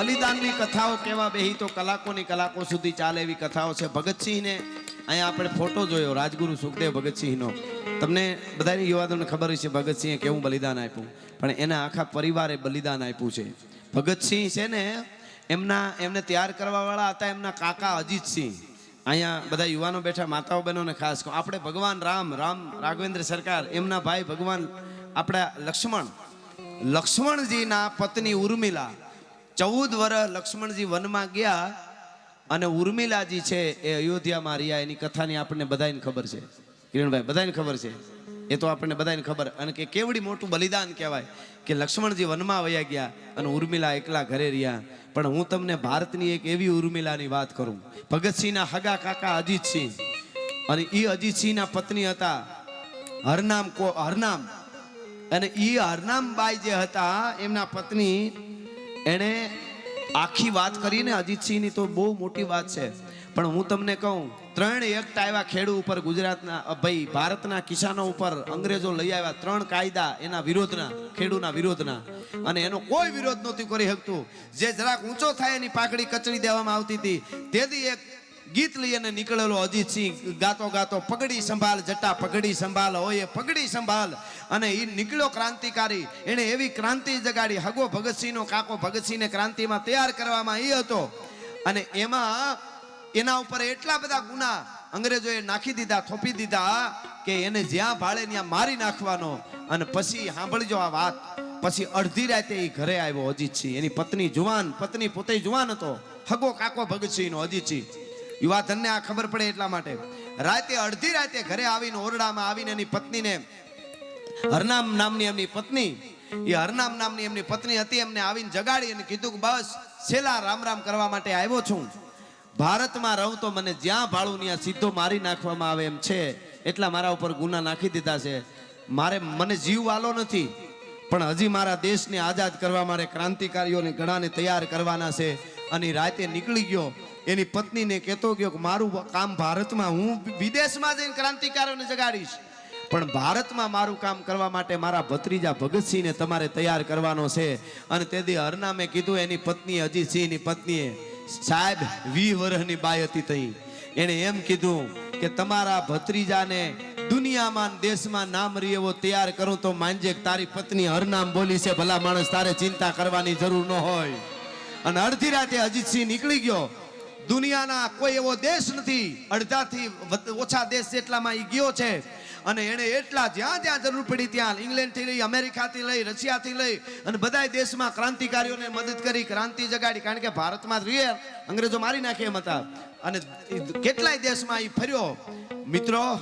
બલિદાનની કથાઓ કેવા બેહી તો કલાકોની કલાકો સુધી ચાલે એવી કથાઓ છે ભગતસિંહને. અહીંયા આપણે ફોટો જોયો, રાજગુરુ સુખદેવ ભગતસિંહનો. તમને બધાની યુવાનોને ખબર છે ભગતસિંહે કેવું બલિદાન આપ્યું. પણ એના આખા પરિવારે બલિદાન આપ્યું છે. ભગતસિંહ છે ને, એમના, એમને તૈયાર કરવાવાળા હતા એમના કાકા અજીતસિંહ. અહીંયા બધા યુવાનો બેઠા, માતાઓ બહેનોને ખાસ કહું. આપણે ભગવાન રામ રામ, રાઘવેન્દ્ર સરકાર, એમના ભાઈ ભગવાન, આપણા લક્ષ્મણ. લક્ષ્મણજીના પત્ની ઉર્મિલા. ચૌદ વર્ષ લક્ષ્મણજી વનમાં ગયા અને ઉર્મિલાજી છે એ અયોધ્યામાં રહ્યા. એની કથાની આપણને બધાને ખબર છે. કિરણભાઈ બધાને ખબર છે? એ તો આપણને બધાને ખબર. અને કે કેવડી મોટું બલિદાન કહેવાય કે લક્ષ્મણજી વનમાં વયા ગયા અને ઉર્મિલા એકલા ઘરે રહ્યા. પણ હું તમને ભારતની એક એવી ઉર્મિલાની વાત કરું. ભગતસિંહના હગા કાકા અજીતસિંહ અને એ અજીતસિંહના પત્ની હતા. હરનામ કો, હરનામ. અને એ હરનામબાઈ જે હતા, એમના પત્ની એણે આખી વાત કરીને અજીતસિંહની તો બહુ મોટી વાત છે. પણ હું તમને કહું, ત્રણ એકતા આવ્યા ખેડૂ ઉપર ગુજરાતના ભાઈ, ભારતના કિસાનો ઉપર અંગ્રેજો લઈ આવ્યા ત્રણ કાયદા એના વિરોધના, ખેડૂના વિરોધના. અને એનો કોઈ વિરોધ નહોતું કરી શકતું. જે જરાક ઊંચો થાય એની પાકડી કચડી દેવામાં આવતી હતી. તેથી એક ગીત લઈ અને નીકળેલો અજીતસિંહ ગાતો ગાતો પગડી સંભાળ, જટા પગડી સંભાળ હોય પગડી સંભાળ. અને એ નીકળ્યો ક્રાંતિકારી. એણે એવી ક્રાંતિ જગાડી. હગો ભગતસિંહનો કાકો ભગતસિંહને ક્રાંતિમાં તૈયાર કરવામાં એ હતો. અને એમાં એના ઉપર એટલા બધા ગુના અંગ્રેજોએ નાખી દીધા, થોપી દીધા કે એને જ્યાં ભાળે ત્યાં મારી નાખવાનો. અને પછી સાંભળજો આ વાત. પછી અડધી રાતે એ ઘરે આવ્યો અજીતસિંહ. એની પત્ની જુવાન, પત્ની પોતે જુવાન હતો. હગો કાકો ભગતસિંહનો અજીતસિંહ. યુવાધનને આ ખબર પડે એટલા માટે. રાતે અડધી રાતે ઘરે આવીને ઓરડામાં આવીને એની પત્નીને, હરનામ નામની એમની પત્ની, એ હરનામ નામની એમની પત્ની હતી, એમને આવીને જગાડી અને કીધું કે બસ, છેલ્લા રામ રામ કરવા માટે આવ્યો છું. ભારતમાં રહું તો મને જ્યાં ભાળું ત્યાં સીધો મારી નાખવામાં આવે એમ છે. એટલા મારા ઉપર ગુના નાખી દીધા છે. મારે મને જીવ વાલો નથી, પણ હજી મારા દેશને આઝાદ કરવા મારે ક્રાંતિકારીઓને ઘણાને તૈયાર કરવાના છે. અને રાતે નીકળી ગયો એની પત્નીને કહેતો ગયો કે મારું કામ ભારતમાં હું વિદેશમાં જઈને ક્રાંતિકારીઓને જગાડીશ. પણ ભારતમાં મારું કામ કરવા માટે મારા ભત્રીજા ભગતસિંહને તમારે તૈયાર કરવાનો છે. અને તેથી હરનામે કીધું, એની પત્ની અજીતસિંહની પત્નીએ સાહેબ વી વર્ષની બાઈ હતી તઈ. એણે એમ કીધું કે તમારા ભત્રીજાને દુનિયામાં દેશમાં નામ રહી એવો તૈયાર કરું તો માનજે તારી પત્ની હરનામ બોલી છે, ભલા માણસ તારે ચિંતા કરવાની જરૂર ન હોય. અને અડધી રાતે અજીતસિંહ નીકળી ગયો. દુનિયાના કોઈ એવો દેશ નથી. અડધાથી ઓછા દેશ જેટલામાં એ ગયો છે. અને એણે એટલા જ્યાં જ્યાં જરૂર પડી ત્યાં ઇંગ્લેન્ડથી લઈ, અમેરિકાથી લઈ, રશિયાથી લઈ અને બધા દેશમાં ક્રાંતિકારીઓને મદદ કરી, ક્રાંતિ જગાડી. કારણ કે ભારતમાં રીએ અંગ્રેજો મારી નાખે એમ હતા. અને કેટલાય દેશમાં એ ફર્યો. મિત્રો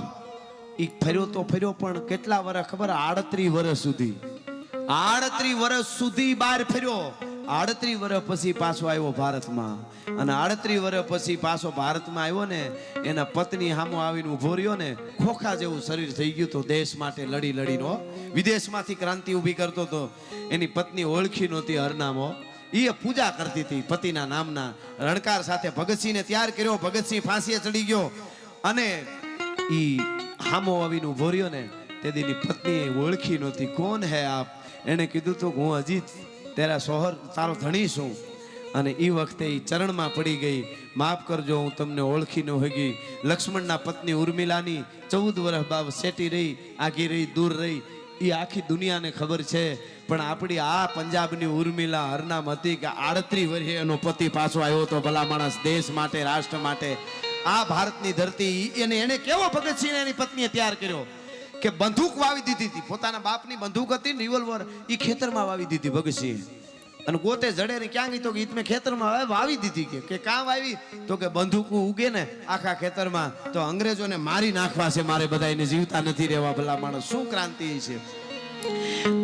એ ફર્યો તો ફર્યો, પણ કેટલા વર્ષ ખબર આડત્રીસ વર્ષ સુધી. આડત્રીસ વર્ષ સુધી બહાર ફર્યો. આડત્રીસ વર્ષ પછી પાછો આવ્યો ભારતમાં. અને આડત્રીસ વર્ષ પછી પાછો ભારતમાં આવ્યો ને, એના પત્ની સામો આવીને ઊભો રહ્યો ને, ખોખા જેવું શરીર થઈ ગયું તો દેશ માટે લડી લડીનો વિદેશમાંથી ક્રાંતિ ઊભી કરતો હતો એની પત્ની ઓળખી નહોતી હરનામો. એ પૂજા કરતી હતી પતિના નામના. રણકાર સાથે ભગતસિંહને તૈયાર કર્યો, ભગતસિંહ ફાંસીએ ચડી ગયો. અને એ હામો આવીને ઊભો રહ્યો ને, તે દીની પત્નીએ ઓળખી નહોતી. કોણ હે આપ? એણે કીધું તો, હું હજી તેરા સોહર તારો ધણી છું. અને એ વખતે એ ચરણમાં પડી ગઈ. માફ કરજો, હું તમને ઓળખી ન હોગી લક્ષ્મણના પત્ની ઉર્મિલાની ચૌદ વર્ષ બાબ સેટી રહી, આગી રહી, દૂર રહી. એ આખી દુનિયાને ખબર છે. પણ આપણી આ પંજાબની ઉર્મિલા હરનામ હતી કે આડત્રીસ વર્ષે એનો પતિ પાછો આવ્યો હતો ભલા માણસ દેશ માટે, રાષ્ટ્ર માટે. આ ભારતની ધરતી એને એને કેવો ભગતસિંહ એની પત્નીએ તૈયાર કર્યો? કે બંદૂક વાવી દીધી હતી. પોતાના બાપની બંદૂક હતી રિવોલ્વર એ ખેતરમાં વાવી દીધી ભગતસિંહ. અને ગોતે જડે ને ક્યાં ગઈ તો કે ઈતમે ખેતરમાં વાવી- દીધી કે, કાં વાવી? તો કે બંદૂક ઉગે ને આખા ખેતરમાં તો અંગ્રેજોને મારી નાખવા છે, મારે બધા એને જીવતા નથી રહેવા ભલા માણસ. શું ક્રાંતિ છે?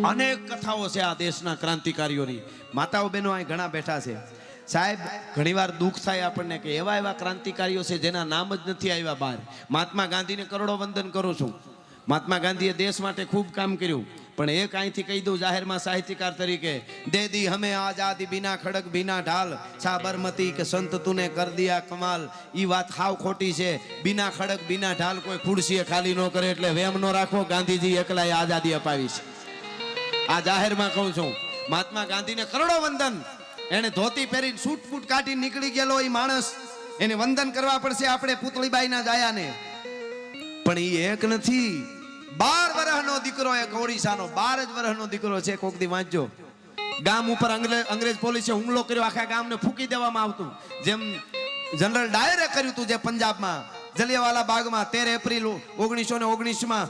અનેક કથાઓ છે આ દેશના ક્રાંતિકારીઓની. માતાઓ બહેનો અહીં ઘણા બેઠા છે. સાહેબ, ઘણીવાર દુઃખ થાય આપણને કે એવા એવા ક્રાંતિકારીઓ છે જેના નામ જ નથી આવ્યા બહાર. મહાત્મા ગાંધીને કરોડો વંદન કરું છું. મહાત્મા ગાંધીએ દેશ માટે ખૂબ કામ કર્યું. પણ એક અહીંથી કહી દઉં જાહેરમાં સાહિત્યકાર તરીકે, દે દી હમે આઝાદી બિના ખડક બિના ઢાલ, સાબરમતી કે સંત તુને કર દિયા કમાલ. ઈ વાત હાવ ખોટી છે. બિના ખડક બિના ઢાલ કોઈ ખુરશીએ ખાલી ન કરે એટલે વેમ ન રાખો. ગાંધીજી એકલાએ આઝાદી અપાવી છે. આ જાહેરમાં કહું છું, મહાત્મા ગાંધીને કરોડો વંદન. એને ધોતી પહેરીને સૂટ ફૂટ કાઢી નીકળી ગયેલો એ માણસ. એને વંદન કરવા પડશે આપણે પુતળીબાઈના જાયાને. પણ એ એક નથી. બાર વર્ષનો દીકરો એક ઓડિશાનો બાર જ વર્ષનો દીકરો છે, કોક દી વાંચજો. ગામ ઉપર અંગ્રેજ પોલીસે હુમલો કર્યો, આખા ગામને ફૂકી દેવામાં આવતું. જેમ જનરલ ડાયરે કર્યું હતું જે પંજાબમાં, જલિયાવાલા બાગમાં, તેર એપ્રિલ ઓગણીસો ને ઓગણીસમાં.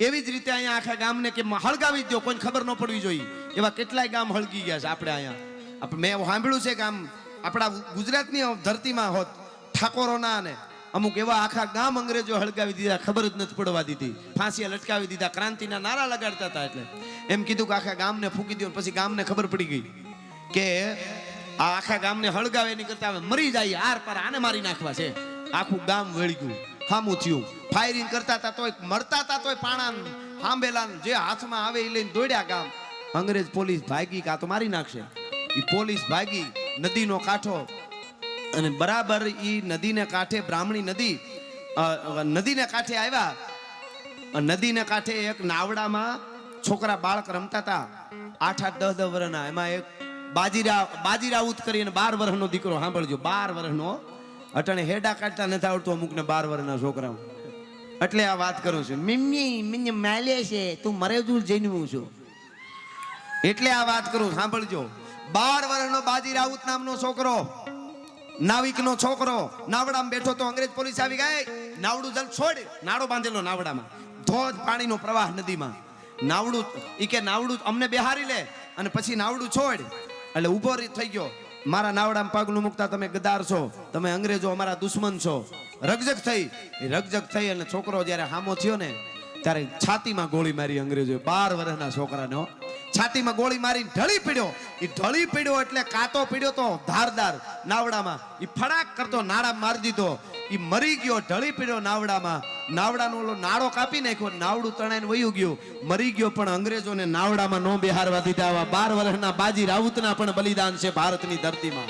એવી જ રીતે અહીંયા આખા ગામને કે હળગાવી દો કોઈને ખબર ન પડવી જોઈએ. એવા કેટલાય ગામ હળગી ગયા છે આપણે અહીંયા. મેં સાંભળ્યું છે આમ આપણા ગુજરાતની ધરતીમાં હોત ઠાકોરોના ને અમુક એવા આખા ગામ અંગ્રેજો હળગાવી દીધા, ખબર જ નથી પડવા દીધી. ફાંસીએ લટકાવી દીધા, ક્રાંતિના નારા લગાડતા હતા એટલે. એમ કીધું કે આખા ગામને ફૂકી દો, પછી ગામને ખબર પડી ગઈ કે આ આખા ગામને હળગાવે એની કરતા હવે મરી જાય આર પાર આને મારી નાખવા છે. આખું ગામ વળી ગયું, હામું થયું. ફાયરિંગ કરતા હતા તોય, મરતા હતા તોય પાણા હાંબેલા જે હાથમાં આવે એ લઈને દોડ્યા ગામ. અંગ્રેજ પોલીસ ભાગી કાં તો મારી નાખશે. એ પોલીસ ભાગી, નદીનો કાંઠો અને બરાબર એ નદીને કાંઠે બ્રાહ્મણી નદી નદીને કાંઠે આવ્યા. નદીને કાંઠે એક નાવડામાં છોકરા બાળક રમતા હતા. આઠ આઠ, દસ દસ વર્ષના એમાં એક બાજીરા બાજીરાઉત કરીને બાર વર્ષનો દીકરો સાંભળજો. બાર વર્ષનો અટાણે હેડા કાઢતા નથી આવડતું અમુકને બાર વર્ષના છોકરા એટલે આ વાત કરું છું. મિમ્મી મિમ્મી માલે છે. તું મરે દૂર જન્મું છું. એટલે આ વાત કરું, સાંભળજો. બાર વર્ષનો બાજી રાઉત નામનો છોકરો. નાવિકનો છોકરો નાવડામાં બેઠો તો અંગ્રેજ પોલીસ આવી ગઈ. નાવડું જલ છોડ. નાડો બાંધેલો નાવડામાં. ધોધ પાણીનો પ્રવાહ નદીમાં. નાવડું ઈ કે નાવડું અમને બેહારી લે અને પછી નાવડું છોડ. એટલે ઊભો થઈ ગયો. મારા નાવડામાં પગલું મૂકતા તમે ગદાર છો. તમે અંગ્રેજો અમારા દુશ્મન છો. રગજગ થઈ. રગજક થઈ અને છોકરો જ્યારે હામો થયો ને, ત્યારે છાતીમાં ગોળી મારી અંગ્રેજો બાર વર્ષના છોકરાને. છાતીમાં ગોળી મારીને ઢળી પીડ્યો. એ ઢળી પીડ્યો એટલે કાતો પીડ્યો તો ધારદાર. નાવડામાં. એ ફડાક કરતો નાડા મારી દીધો. એ મરી ગયો, ઢળી પીડ્યો નાવડામાં. નાવડાનો ઓલો નાળો કાપી નાખ્યો, નાવડું તણાઈને વયું ગયું. મરી ગયો પણ અંગ્રેજોને નાવડામાં નો બેહારવા દીધા. આવા બાર વર્ષના બાજી રાઉતના પણ બલિદાન છે ભારતની ધરતીમાં.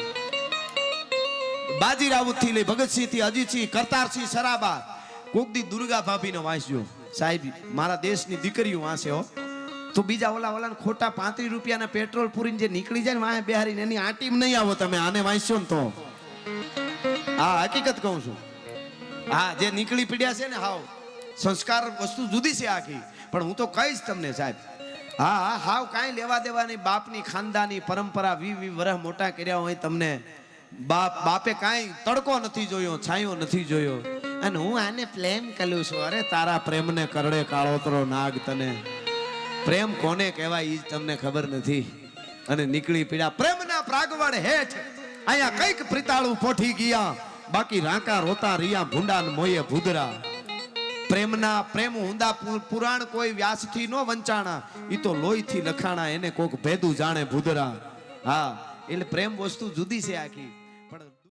બાજી રાઉતથી લઈ ભગતસિંહથી અજીતસિંહ, કરતારસિંહ સરાબા. કોકદી દુર્ગા ભાભીનો વાંચ્યો સાહેબ, મારા દેશની દીકરીઓ વાંચે હો. તો બીજા ઓલા ઓલા ખોટા પાંત્રીસ રૂપિયાના પેટ્રોલ પૂરીને જે નીકળી જાય ને વાંહે બેહારીને, એની આટીમ નહીં આવો તમે, આને વાંચશો ને તો. હા, હકીકત કહું છું. હા, જે નીકળી પીડ્યા છે ને, હાવ, સંસ્કાર વસ્તુ જુદી છે આખી. પણ હું તો કહીશ તમને સાહેબ, હા હા, હાવ કાંઈ લેવા દેવાની બાપની ખાનદાની પરંપરા વી વી, વરહ મોટા કર્યા હોય તમને, બાપ, બાપે કાંઈ તડકો નથી જોયો, છાંયો નથી જોયો. અને હું આને પ્લેન કર્યું છું. અરે, તારા પ્રેમને કરડે કાળોતરો નાગ તને. પ્રેમ કોને કહેવાય એ તમને ખબર નથી. અને નીકળી પીડા. પ્રેમના પ્રાગવડ હેઠ અહીંયા કંઈક પ્રિતાળું પોઠી ગયા. બાકી રાંકા રોતા રિયા ભૂંડા મોયે ભૂદરા. પ્રેમના, પ્રેમ હુંદા પુરાણ કોઈ વ્યાસથી નો વંચાણા. એ તો લોહીથી લખાણા, એને કોક ભેદું જાણે ભૂદરા. હા, એટલે પ્રેમ વસ્તુ જુદી છે આખી.